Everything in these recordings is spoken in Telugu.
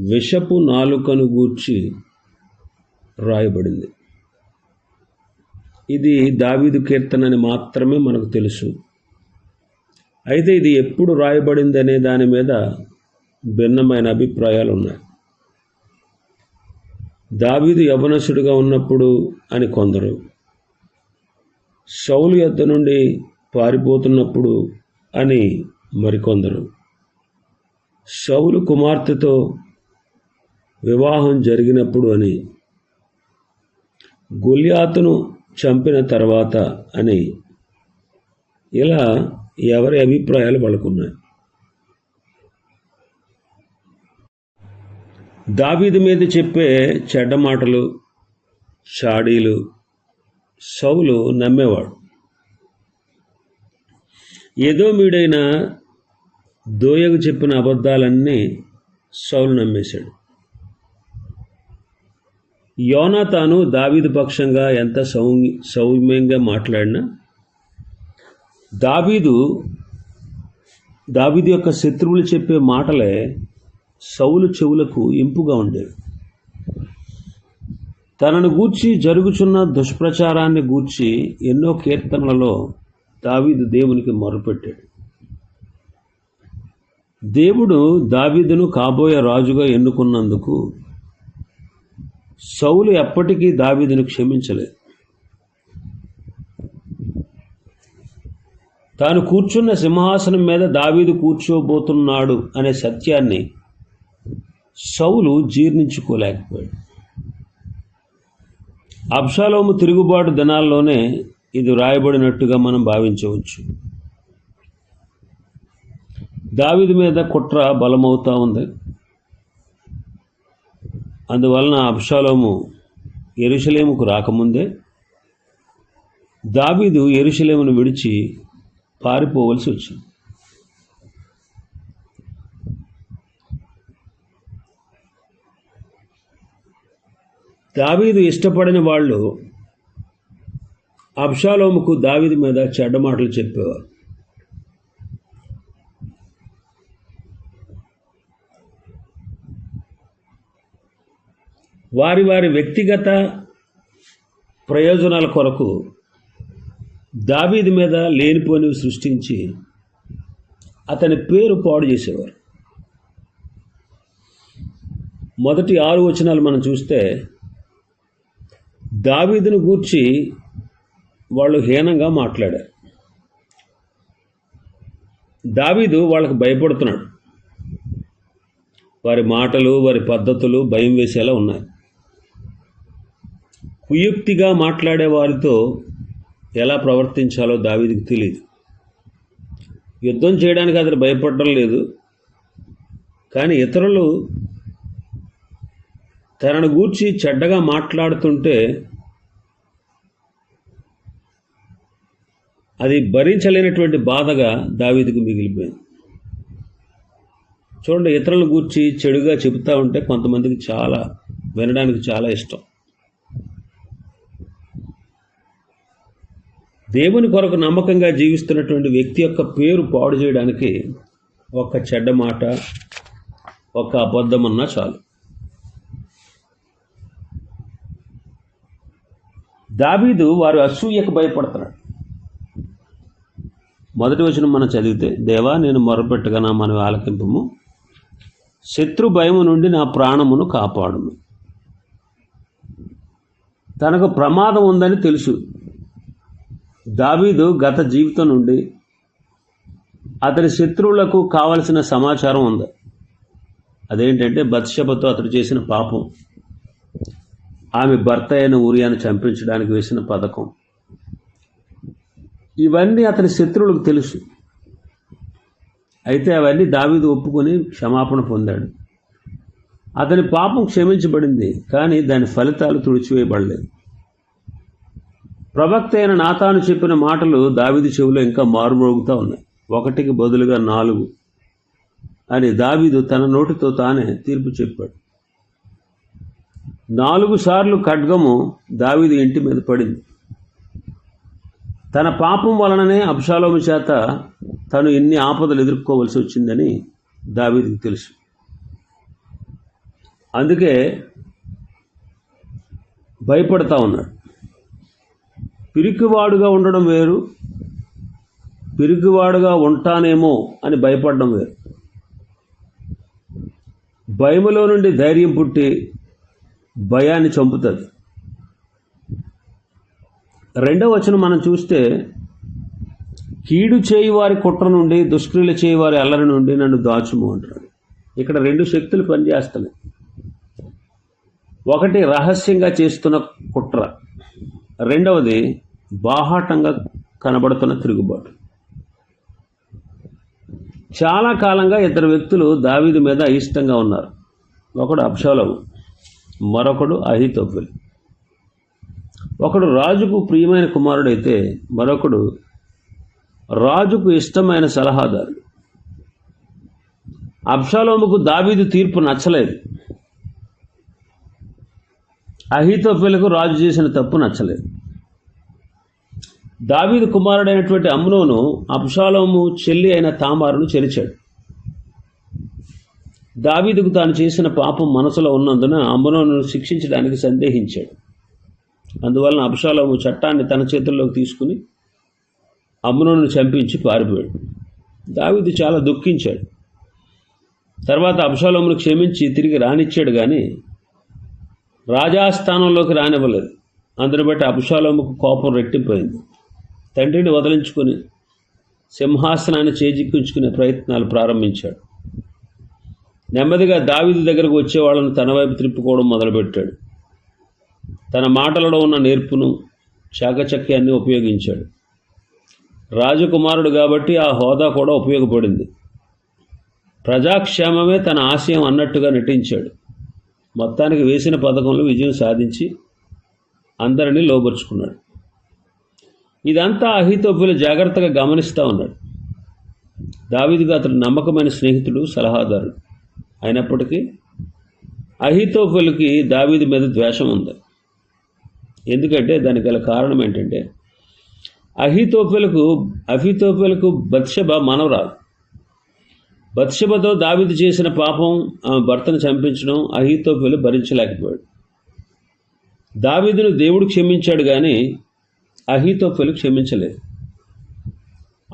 విషపు నాలుకను గూర్చి రాయబడింది. ఇది దావీదు కీర్తన అని మాత్రమే మనకు తెలుసు. అయితే ఇది ఎప్పుడు రాయబడింది అనే దాని మీద భిన్నమైన అభిప్రాయాలు ఉన్నాయి దావీదు యవనసుడిగా ఉన్నప్పుడు అని కొందరు సౌలు యొద్ద నుండి పారిపోతున్నప్పుడు అని మరికొందరు. సౌలు కుమార్తెతో వివాహం జరిగినప్పుడు అని. గొల్యాతును చంపిన తర్వాత అని. ఇలా ఎవరి అభిప్రాయాలు పలుకున్నాయి దావీదు మీద చెప్పే చెడ్డ మాటలు చాడీలు సౌలు నమ్మేవాడు. ఏదో మీడైన దోయకు చెప్పిన అబద్ధాలన్నీ సౌలు నమ్మేశాడు. యోనా తాను దావీదు పక్షంగా ఎంత సౌ సౌమ్యంగా మాట్లాడినా దావీదు దావీదు యొక్క శత్రువులు చెప్పే మాటలే సౌలు చెవులకు ఇంపుగా ఉండేవి. తనను గూర్చి జరుగుచున్న దుష్ప్రచారాన్ని గూర్చి ఎన్నో కీర్తనలలో దావీదు దేవునికి మొరపెట్టాడు. దేవుడు దావీదును కాబోయే రాజుగా ఎన్నుకున్నందుకు సౌలు ఎప్పటికీ దావీదును క్షమించలేదు. తాను కూర్చున్న సింహాసనం మీద దావీదు కూర్చోబోతున్నాడు అనే సత్యాన్ని సౌలు జీర్ణించుకోలేకపోయాడు. అబ్షాలోము తిరుగుబాటు దినాల్లోనే ఇది రాయబడినట్టుగా మనం భావించవచ్చు. దావిది మీద కుట్ర బలమవుతూ ఉంది. అందువలన అబ్షాలోము ఎరుషలేముకు రాకముందే దావీదు ఎరుషలేమును విడిచి పారిపోవలసి వచ్చింది. దావీదు ఇష్టపడిన వాళ్ళు అబ్షాలోముకు దావీదు మీద చెడ్డ మాటలు చెప్పేవారు. వారి వారి వ్యక్తిగత ప్రయోజనాల కొరకు దావీది మీద లేనిపోనివి సృష్టించి అతని పేరు పాడు చేసేవారు. మొదటి ఆరు వచనాలు మనం చూస్తే దావీదును గూర్చి వాళ్ళు హీనంగా మాట్లాడారు. దావీదు వాళ్ళకు భయపడుతున్నాడు. వారి మాటలు వారి పద్ధతులు భయం వేసేలా ఉన్నాయి. కుయుక్తిగా మాట్లాడే వారితో ఎలా ప్రవర్తించాలో దావీదికి తెలియదు యుద్ధం చేయడానికి అతను భయపడడం లేదు. కానీ ఇతరులు తనను గూర్చి చెడ్డగా మాట్లాడుతుంటే అది భరించలేనటువంటి బాధగా దావీదికి మిగిలిపోయింది. చూడండి ఇతరుల గూర్చి చెడుగా చెబుతూ ఉంటే కొంతమందికి చాలా వినడానికి చాలా ఇష్టం. దేవుని కొరకు నమ్మకంగా జీవిస్తున్నటువంటి వ్యక్తి యొక్క పేరు పాడు చేయడానికి ఒక చెడ్డ మాట ఒక అబద్ధమన్నా చాలు. దాబీదు వారు అసూయకు భయపడుతున్నాడు మొదటి వచనం మనం చదివితే దేవా నేను మొరపెట్టగా నా మనం ఆలకింపము. శత్రు భయము నుండి నా ప్రాణమును కాపాడును. తనకు ప్రమాదం ఉందని తెలుసు. దావీదు గత జీవితం నుండి అతని శత్రువులకు కావలసిన సమాచారం ఉంది. అదేంటంటే బత్షపతో అతడు చేసిన పాపం. ఆమె భర్త అయిన ఊరియాను చంపించడానికి వేసిన పథకం. ఇవన్నీ అతని శత్రువులకు తెలుసు. అయితే అవన్నీ దావీదు ఒప్పుకొని క్షమాపణ పొందాడు. అతని పాపం క్షమించబడింది కానీ దాని ఫలితాలు తుడిచివేయబడలేదు. ప్రవక్త అయిన నాతాను చెప్పిన మాటలు దావిది చెవిలో ఇంకా మారుమోగుతూ ఉన్నాయి. ఒకటికి బదులుగా నాలుగు అని దావీదు తన నోటితో తానే తీర్పు చెప్పాడు. నాలుగు సార్లు ఖడ్గము దావీదు ఇంటి మీద పడింది. తన పాపం వలననే అబ్షాలోము చేత తను ఎన్ని ఆపదలు ఎదుర్కోవలసి వచ్చిందని దావీదికి తెలుసు. అందుకే భయపడతా ఉన్నాడు. పిరికివాడుగా ఉండడం వేరు పిరికివాడుగా ఉంటానేమో అని భయపడడం వేరు. భయములో నుండి ధైర్యం పుట్టి భయాన్ని చంపుతుంది. రెండవ వచనం మనం చూస్తే కీడు చేయి వారి కుట్ర నుండి దుష్క్రియలు చేయి వారి అల్లరి నుండి నన్ను దాచుము అంటాడు. ఇక్కడ రెండు శక్తులు పనిచేస్తున్నాయి ఒకటి రహస్యంగా చేస్తున్న కుట్ర. రెండవది బాహాటంగా కనబడుతున్న తిరుగుబాటు. చాలా కాలంగా ఇద్దరు వ్యక్తులు దావీదు మీద అయిష్టంగా ఉన్నారు. ఒకడు అబ్షాలోము మరొకడు అహితోఫెల్. ఒకడు రాజుకు ప్రియమైన కుమారుడైతే మరొకడు రాజుకు ఇష్టమైన సలహాదారుడు అబ్షాలోముకు దావీదు తీర్పు నచ్చలేదు. అహితోఫెలకు రాజు చేసిన తప్పు నచ్చలేదు. దావీదు కుమారుడైనటువంటి అమ్నోను అబ్షాలోము చెల్లి అయిన తామారును చెరిచాడు. దావీదుకు తాను చేసిన పాపం మనసులో ఉన్నందున అమ్నోను శిక్షించడానికి సందేహించాడు. అందువలన అబ్షాలోము చట్టాన్ని తన చేతుల్లోకి తీసుకుని అమ్నోను చంపించి పారిపోయాడు. దావీదు చాలా దుఃఖించాడు. తర్వాత అబ్షాలోమును క్షమించి తిరిగి రానిచ్చాడు కానీ రాజాస్థానంలోకి రానివ్వలేదు. అందుని బట్టి అబ్షాలోముకు కోపం రెట్టిపోయింది తండ్రిని వదిలించుకొని సింహాసనాన్ని చేజిక్కించుకునే ప్రయత్నాలు ప్రారంభించాడు. నెమ్మదిగా దావిది దగ్గరకు వచ్చే వాళ్ళను తన వైపు త్రిప్పుకోవడం మొదలుపెట్టాడు. తన మాటలలో ఉన్న నేర్పును చాకచక్యాన్ని ఉపయోగించాడు. రాజకుమారుడు కాబట్టి ఆ హోదా కూడా ఉపయోగపడింది. ప్రజాక్షేమమే తన ఆశయం అన్నట్టుగా నటించాడు. మొత్తానికి వేసిన పథకంలో విజయం సాధించి అందరినీ లోపరుచుకున్నాడు ఇదంతా అహితోపులు జాగ్రత్తగా గమనిస్తూ ఉన్నాడు దావీదుగా అతడు నమ్మకమైన స్నేహితుడు సలహాదారుడు అయినప్పటికీ అహితోపులకి దావీదు మీద ద్వేషం ఉంది. ఎందుకంటే దానికి గల కారణం ఏంటంటే అహితోపులకు అహితోపులకు బత్షబ మనవరాలు. బత్షబతో దావీదు చేసిన పాపం ఆమె భర్తను చంపించడం అహితోపులు భరించలేకపోయాడు దావీదును దేవుడు క్షమించాడు కానీ అహితోఫెలు క్షమించలేదు.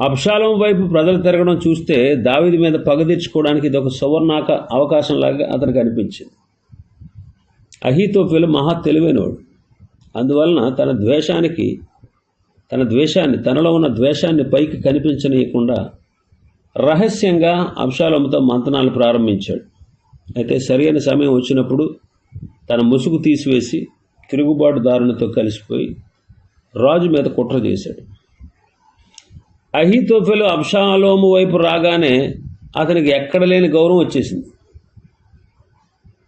అబ్షాలం వైపు ప్రజలు తిరగడం చూస్తే దావిది మీద పగ తీర్చుకోవడానికి ఇది ఒక సువర్ణాక అవకాశంలాగా అతనికి అనిపించింది. అహితోఫెలు మహా తెలివైనవాడు. అందువలన తన ద్వేషానికి తన ద్వేషాన్ని తనలో ఉన్న ద్వేషాన్ని పైకి కనిపించనీయకుండా రహస్యంగా అంశాలంతో మంతనాలు ప్రారంభించాడు. అయితే సరైన సమయం వచ్చినప్పుడు తన ముసుగు తీసివేసి తిరుగుబాటుదారునితో కలిసిపోయి రాజు మీద కుట్ర చేశాడు. అహితోఫెలు అబ్షాలోము వైపు రాగానే అతనికి ఎక్కడ లేని గౌరవం వచ్చేసింది.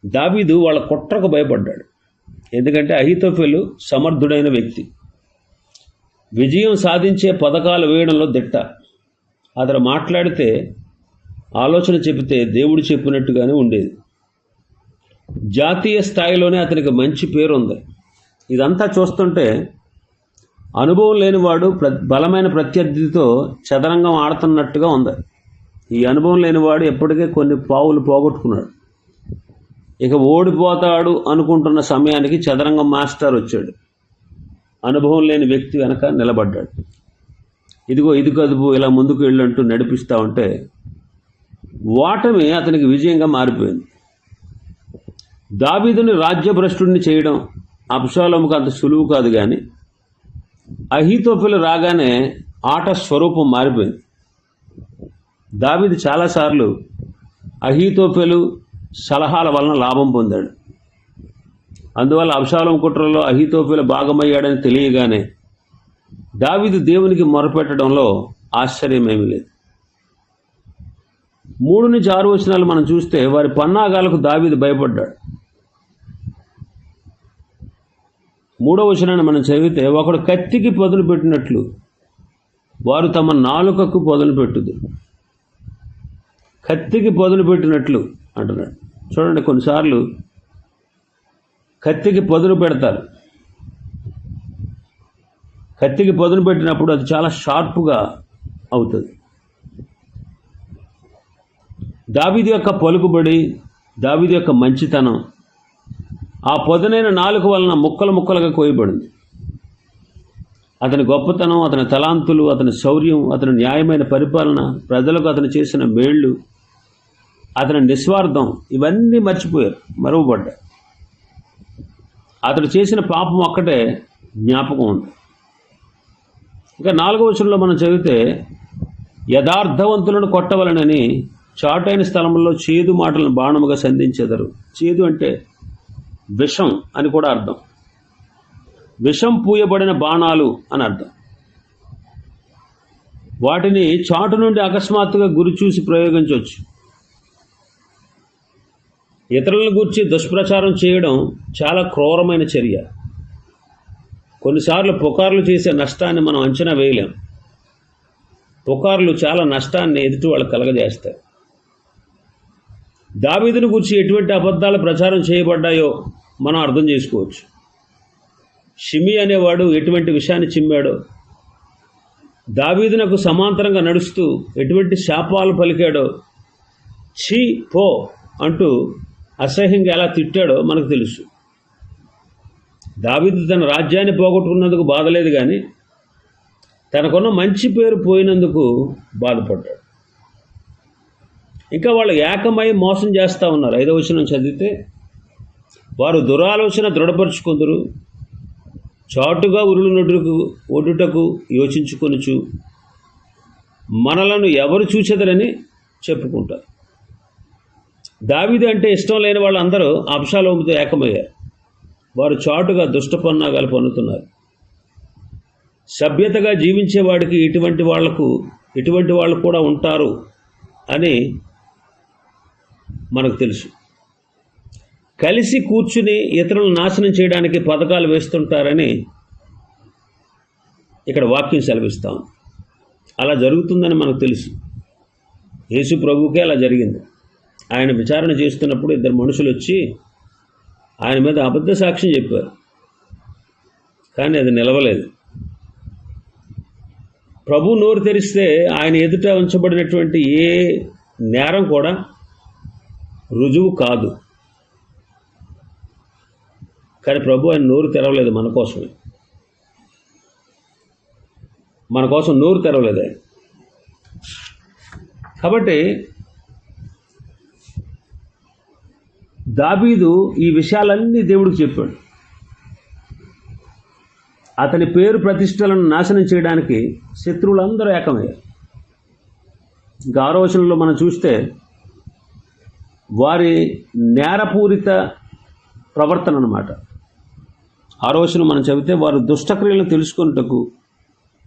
దావీదు వాళ్ళ కుట్రకు భయపడ్డాడు. ఎందుకంటే అహితోఫెలు సమర్థుడైన వ్యక్తి. విజయం సాధించే పథకాలు వేయడంలో దిట్ట. అతను మాట్లాడితే ఆలోచన చెబితే దేవుడు చెప్పినట్టుగానే ఉండేది. జాతీయ స్థాయిలోనే అతనికి మంచి పేరు ఉంది ఇదంతా చూస్తుంటే అనుభవం లేనివాడు ప్ర బలమైన ప్రత్యర్థితో చదరంగం ఆడుతున్నట్టుగా ఉంది. ఈ అనుభవం లేనివాడు ఎప్పటికే కొన్ని పావులు పోగొట్టుకున్నాడు. ఇక ఓడిపోతాడు అనుకుంటున్న సమయానికి చదరంగం మాస్టర్ వచ్చాడు. అనుభవం లేని వ్యక్తి వెనక నిలబడ్డాడు. ఇదిగో ఇది కదుపు ఇలా ముందుకు వెళ్ళంటూ నడిపిస్తూ ఉంటే ఓటమి అతనికి విజయంగా మారిపోయింది. దావీదుని రాజ్యభ్రష్టుడిని చేయడం అబ్షాలోముకు అంత సులువు కాదు కానీ అహితోఫెలు రాగానే ఆట స్వరూపం మారిపోయింది. దావిది చాలాసార్లు అహితోపెలు సలహాల వలన లాభం పొందాడు. అందువల్ల అబ్షాలం కుట్రలో అహితోఫెలు భాగమయ్యాడని తెలియగానే దావిది దేవునికి మొరపెట్టడంలో ఆశ్చర్యమేమీ లేదు. మూడు నుంచి ఆరు వచనాలు మనం చూస్తే వారి పన్నాగాలకు దావిది భయపడ్డాడు. మూడవ వచనాన్ని మనం చదివితే ఒకడు కత్తికి పొదలు పెట్టినట్లు వారు తమ నాలుకకు పొదలు పెట్టుదు. కత్తికి పొదలు పెట్టినట్లు అంటున్నాడు. చూడండి కొన్నిసార్లు కత్తికి పొదలు పెడతారు. కత్తికి పొదలు పెట్టినప్పుడు అది చాలా షార్ప్గా అవుతుంది. దావిది యొక్క పలుకుబడి దావిది యొక్క మంచితనం ఆ పొదనైన నాలుగు వలన ముక్కలు ముక్కలుగా కోయబడింది. అతని గొప్పతనం అతని తలాంతులు అతని శౌర్యం అతని న్యాయమైన పరిపాలన ప్రజలకు అతను చేసిన మేళ్ళు అతని నిస్వార్థం ఇవన్నీ మర్చిపోయారు మరువబడ్డాయి అతడు చేసిన పాపం ఒక్కటే జ్ఞాపకం ఉంది. ఇక నాలుగో వచనంలో మనం చదివితే యథార్థవంతులను కొట్టవలనని చాటైన స్థలంలో చేదు మాటలను బాణముగా సంధించెదరు. చేదు అంటే విషం అని కూడా అర్థం. విషం పూయబడిన బాణాలు అని అర్థం. వాటిని చాటు నుండి అకస్మాత్తుగా గురి చూసి ప్రయోగించవచ్చు. ఇతరులను గురించి దుష్ప్రచారం చేయడం చాలా క్రూరమైన చర్య. కొన్నిసార్లు పుకార్లు చేసే నష్టాన్ని మనం అంచనా వేయలేం. పుకార్లు చాలా నష్టాన్ని ఎదుటి వాళ్ళు కలగజేస్తాయి. దావీదును గురించి ఎటువంటి అబద్ధాలు ప్రచారం చేయబడ్డాయో మనం అర్థం చేసుకోవచ్చు. షిమి అనేవాడు ఎటువంటి విషయాన్ని చిమ్మాడో? దావీదునకు సమాంతరంగా నడుస్తూ ఎటువంటి శాపాలు పలికాడో? ఛీ పో అంటూ అసహ్యంగా ఎలా తిట్టాడో మనకు తెలుసు. దావీదు తన రాజ్యాన్ని పోగొట్టుకున్నందుకు బాధలేదు కానీ తనకున్న మంచి పేరు పోయినందుకు బాధపడ్డాడు. ఇంకా వాళ్ళు ఏకమై మోసం చేస్తూ ఉన్నారు. ఐదవ వచనం చదివితే వారు దురాలోచన దృఢపరుచుకుందరు. చాటుగా ఉరులు నొడుకు ఒడుటకు యోచించుకొనుచు మనలను ఎవరు చూచెదరని చెప్పుకుంటారు. దావిది అంటే ఇష్టం లేని వాళ్ళందరూ అంశాలోముతో ఏకమయ్యారు. వారు చాటుగా దుష్టపన్నాగాలు పన్నుతున్నారు. సభ్యతగా జీవించేవాడికి ఇటువంటి వాళ్ళకు ఇటువంటి వాళ్ళు కూడా ఉంటారు అని మనకు తెలుసు. కలిసి కూర్చుని ఇతరులను నాశనం చేయడానికి పథకాలు వేస్తుంటారని ఇక్కడ వాక్యం సెలవిస్తాం అలా జరుగుతుందని మనకు తెలుసు. యేసు ప్రభువుకే అలా జరిగింది. ఆయన విచారణ చేస్తున్నప్పుడు ఇద్దరు మనుషులు వచ్చి ఆయన మీద అబద్ధ సాక్ష్యం చెప్పారు. కానీ అది నిలవలేదు. ప్రభు నోరు తెరిస్తే ఆయన ఎదుట ఉంచబడినటువంటి ఏ నేరం కూడా రుజువు కాదు. కానీ ప్రభు ఆయన నోరు తెరవలేదు మన కోసమే. మన కోసం నోరు తెరవలేదు ఆయన. కాబట్టి దాబీదు ఈ విషయాలన్నీ దేవుడికి చెప్పాడు. అతని పేరు ప్రతిష్టలను నాశనం చేయడానికి శత్రువులందరూ ఏకమయ్యారు. ఇంకా ఆరో మనం చూస్తే వారి నేరపూరిత ప్రవర్తన అన్నమాట. ఆరో మనం చెబితే వారు దుష్టక్రియలను తెలుసుకున్నటకు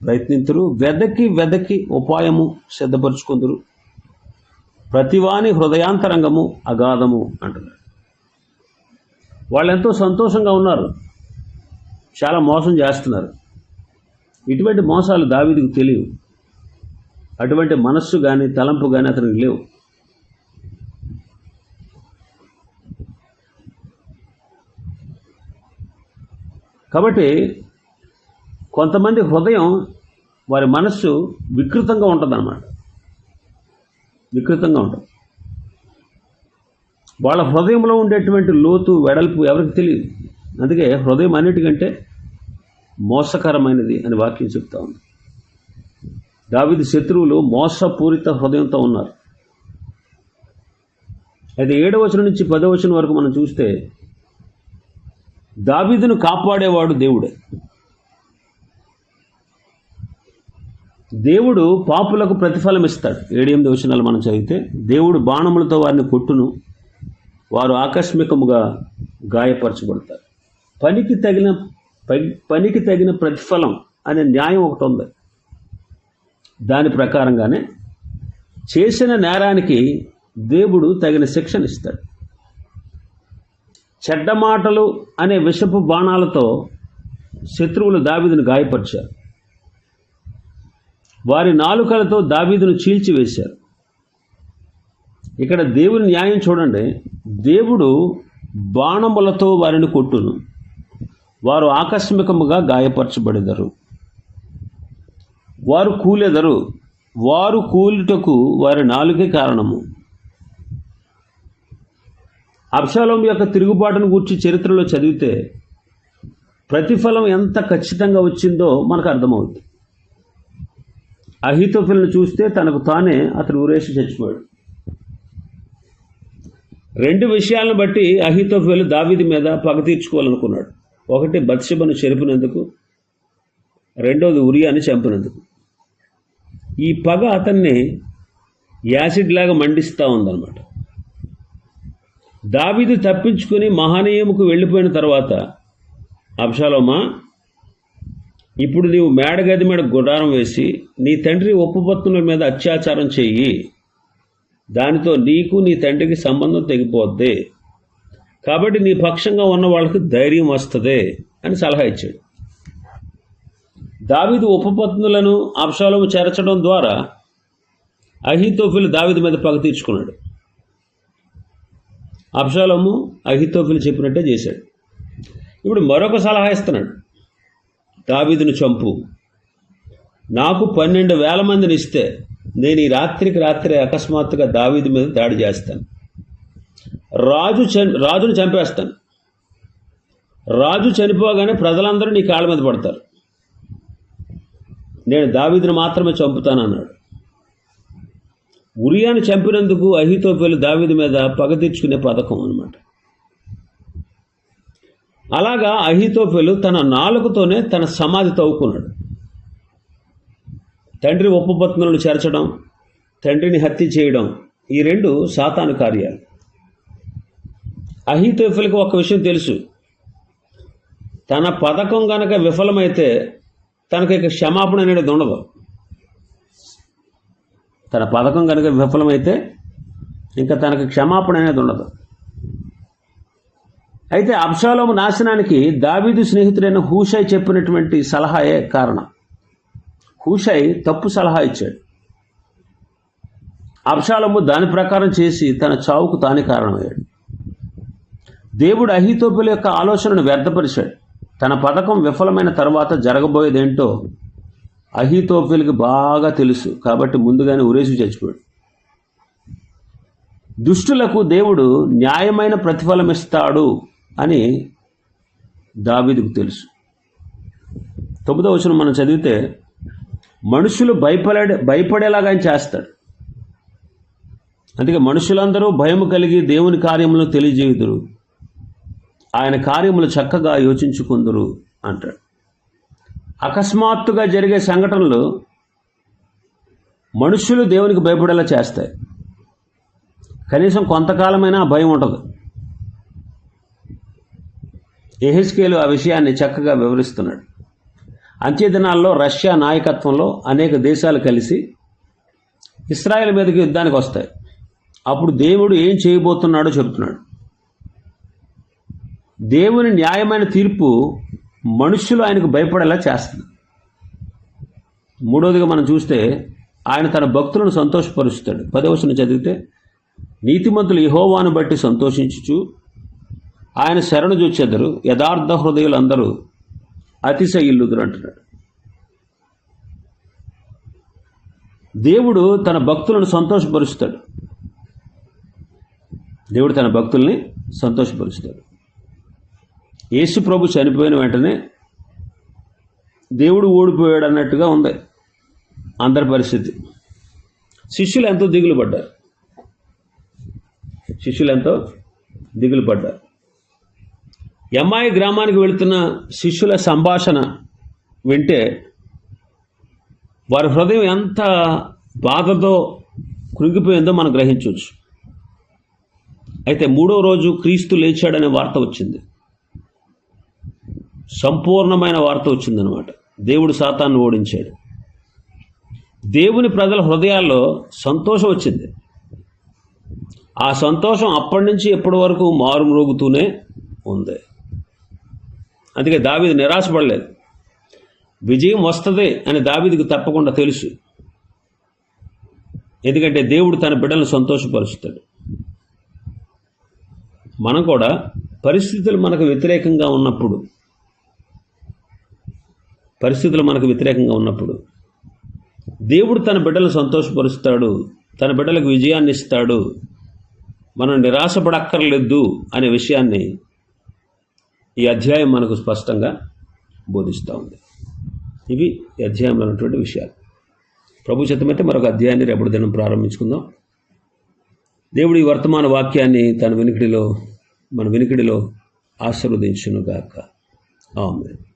ప్రయత్నించరు వెదకి వెదకి ఉపాయము సిద్ధపరుచుకుందరు. ప్రతివాని హృదయాంతరంగము అగాధము అంటున్నారు. వాళ్ళు ఎంతో సంతోషంగా ఉన్నారు. చాలా మోసం చేస్తున్నారు. ఇటువంటి మోసాలు దావిదికి తెలియవు. అటువంటి మనస్సు కానీ తలంపు కానీ అతనికి లేవు. కాబట్టి కొంతమంది హృదయం వారి మనస్సు వికృతంగా ఉంటుందన్నమాట. వికృతంగా ఉంటుంది. వాళ్ళ హృదయంలో ఉండేటువంటి లోతు వెడల్పు ఎవరికి తెలియదు. అందుకే హృదయం అన్నిటికంటే మోసకరమైనది అని వాక్యం చెప్తా ఉంది. దావిది శత్రువులు మోసపూరిత హృదయంతో ఉన్నారు. అయితే ఏడవచనం నుంచి పదవచనం వరకు మనం చూస్తే దావీదును కాపాడేవాడు దేవుడే. దేవుడు పాపులకు ప్రతిఫలం ఇస్తాడు. ఏడెనిమిది వచనాలు మనం చదివితే దేవుడు బాణములతో వారిని కొట్టును వారు ఆకస్మికముగా గాయపరచబడతారు. పనికి తగిన పని- పనికి తగిన ప్రతిఫలం అనే న్యాయం ఒకటి ఉంది. దాని ప్రకారంగానే చేసిన నేరానికి దేవుడు తగిన శిక్షణ ఇస్తాడు. చెడ్డ మాటలు అనే విషపు బాణాలతో శత్రువులు దావీదును గాయపరిచారు. వారి నాలుకలతో దావీదును చీల్చివేశారు. ఇక్కడ దేవుని న్యాయం చూడండి. దేవుడు బాణములతో వారిని కొట్టును. వారు ఆకస్మికముగా గాయపరచబడెదరు. వారు కూలెదరు. వారు కూలుటకు వారి నాలుగే కారణము. అబ్షాలోం యొక్క తిరుగుబాటును గూర్చి చరిత్రలో చదివితే ప్రతిఫలం ఎంత ఖచ్చితంగా వచ్చిందో మనకు అర్థమవుతుంది. అహితోఫిల్ని చూస్తే తనకు తానే అతడు ఊరేసి చచ్చిపోయాడు. రెండు విషయాలను బట్టి అహితోఫెల్ దావిది మీద పగ తీర్చుకోవాలనుకున్నాడు. ఒకటి బత్షబను చెరిపినందుకు రెండోది ఉరియాని చంపినందుకు. ఈ పగ అతన్ని యాసిడ్ లాగా మండిస్తూ ఉందన్నమాట. దావీదు తప్పించుకుని మహానీయముకు వెళ్ళిపోయిన తర్వాత అబ్షాలోమా ఇప్పుడు నీవు మేడగది మీద గుడారం వేసి నీ తండ్రి ఒప్పుపత్తుల మీద అత్యాచారం చెయ్యి. దానితో నీకు నీ తండ్రికి సంబంధం తెగిపోద్ది. కాబట్టి నీ పక్షంగా ఉన్న వాళ్ళకి ధైర్యం వస్తుంది అని సలహా ఇచ్చాడు. దావీదు ఉపపత్నులను అబ్షాలోము చేర్చడం ద్వారా అహితోఫిలు దావీదు మీద పగ తీర్చుకున్నాడు. అబ్షాలోము అహితోఫిలు చెప్పినట్టే చేశాడు. ఇప్పుడు మరొక సలహా ఇస్తున్నాడు. దావీదును చంపు. నాకు పన్నెండు వేల మందిని ఇస్తే నేను ఈ రాత్రికి రాత్రి అకస్మాత్తుగా దావీదు మీద దాడి చేస్తాను. రాజు రాజును చంపేస్తాను. రాజు చనిపోగానే ప్రజలందరూ నీ కాళ్ళ మీద పడతారు. నేను దావీదును మాత్రమే చంపుతాను అన్నాడు ఉరియాను చంపినందుకు అహితోఫెలు దావిది మీద పగ తీర్చుకునే పథకం అన్నమాట. అలాగా అహితోఫెలు తన నాలుగుతోనే తన సమాధి తవ్వుకున్నాడు. తండ్రి ఉపపత్నులను చేర్చడం తండ్రిని హత్య చేయడం ఈ రెండు సాతాను కార్యాలు. అహితోఫెలకు ఒక విషయం తెలుసు. తన పథకం గనక విఫలమైతే తనకి ఇక క్షమాపణ అనేది ఉండదు. తన పథకం కనుక విఫలమైతే ఇంకా తనకు క్షమాపణ అనేది ఉండదు. అయితే అబ్షాలోము నాశనానికి దావీదు స్నేహితుడైన హూషై చెప్పినటువంటి సలహాయే కారణం. హూషై తప్పు సలహా ఇచ్చాడు. అబ్షాలోము దాని ప్రకారం చేసి తన చావుకు తానే కారణమయ్యాడు. దేవుడు అహితోపుల యొక్క ఆలోచనను వ్యర్థపరిచాడు. తన పథకం విఫలమైన తర్వాత జరగబోయేదేంటో అహితోఫిల్కి బాగా తెలుసు. కాబట్టి ముందుగానే ఉరేసి చచ్చిపోయాడు. దుష్టులకు దేవుడు న్యాయమైన ప్రతిఫలం ఇస్తాడు అని దావీదుకు తెలుసు. తొమ్మిదో వచ్చిన మనం చదివితే మనుషులు భయపడే భయపడేలాగా ఆయన చేస్తాడు. అందుకే మనుషులందరూ భయం కలిగి దేవుని కార్యములను తెలియజేయుదురు. ఆయన కార్యములు చక్కగా యోచించుకుందరు అంటాడు. అకస్మాత్తుగా జరిగే సంఘటనలు మనుషులు దేవునికి భయపడేలా చేస్తాయి. కనీసం కొంతకాలమైనా ఆ భయం ఉంటుంది. ఎహెస్కేలు ఆ విషయాన్ని చక్కగా వివరిస్తున్నాడు. అంత్యదినాల్లో రష్యా నాయకత్వంలో అనేక దేశాలు కలిసి ఇస్రాయెల్ మీదకి యుద్ధానికి వస్తాయి. అప్పుడు దేవుడు ఏం చేయబోతున్నాడో చెబుతున్నాడు. దేవుని న్యాయమైన తీర్పు మనుషులు ఆయనకు భయపడేలా చేస్తుంది. మూడవదిగా మనం చూస్తే ఆయన తన భక్తులను సంతోషపరుస్తాడు. పదవచనం చదివితే నీతిమంతులు యహోవాను బట్టి సంతోషించుచు ఆయన శరణు చూచెదరు యథార్థ హృదయులందరూ అతిశయిల్లుదురు అంటున్నాడు. దేవుడు తన భక్తులను సంతోషపరుస్తాడు. దేవుడు తన భక్తుల్ని సంతోషపరుస్తాడు. యేసు ప్రభు చనిపోయిన వెంటనే దేవుడు ఓడిపోయాడు అన్నట్టుగా ఉంది అందరి పరిస్థితి. శిష్యులు ఎంతో దిగులు పడ్డారు. శిష్యులు ఎంతో దిగులు పడ్డారు. ఎమ్మాయి గ్రామానికి వెళుతున్న శిష్యుల సంభాషణ వింటే వారి హృదయం ఎంత బాధతో కృంగిపోయిందో మనం గ్రహించవచ్చు. అయితే మూడో రోజు క్రీస్తు లేచాడనే వార్త వచ్చింది. సంపూర్ణమైన వార్త వచ్చిందనమాట దేవుడు సాతాన్ని ఓడించాడు. దేవుని ప్రజల హృదయాల్లో సంతోషం వచ్చింది. ఆ సంతోషం అప్పటి నుంచి ఎప్పటి వరకు మారుమ్రోగుతూనే ఉంది. అందుకే దావీది నిరాశపడలేదు. విజయం వస్తుంది అని దావీదికి తప్పకుండా తెలుసు. ఎందుకంటే దేవుడు తన బిడ్డలను సంతోషపరుస్తాడు. మనం కూడా పరిస్థితులు మనకు వ్యతిరేకంగా ఉన్నప్పుడు పరిస్థితులు మనకు వ్యతిరేకంగా ఉన్నప్పుడు దేవుడు తన బిడ్డలను సంతోషపరుస్తాడు తన బిడ్డలకు విజయాన్ని ఇస్తాడు. మనం నిరాశపడక్కర్లేదు అనే విషయాన్ని ఈ అధ్యాయం మనకు స్పష్టంగా బోధిస్తూ ఉంది. ఇవి ఈ అధ్యాయంలో ఉన్నటువంటి విషయాలు. ప్రభు చిత్తమైతే మరొక అధ్యాయాన్ని రేపటి దినం ప్రారంభించుకుందాం. దేవుడి ఈ వర్తమాన వాక్యాన్ని తన వెనుకడిలో మన వెనుకడిలో ఆశీర్వదించునుగాక. ఆమె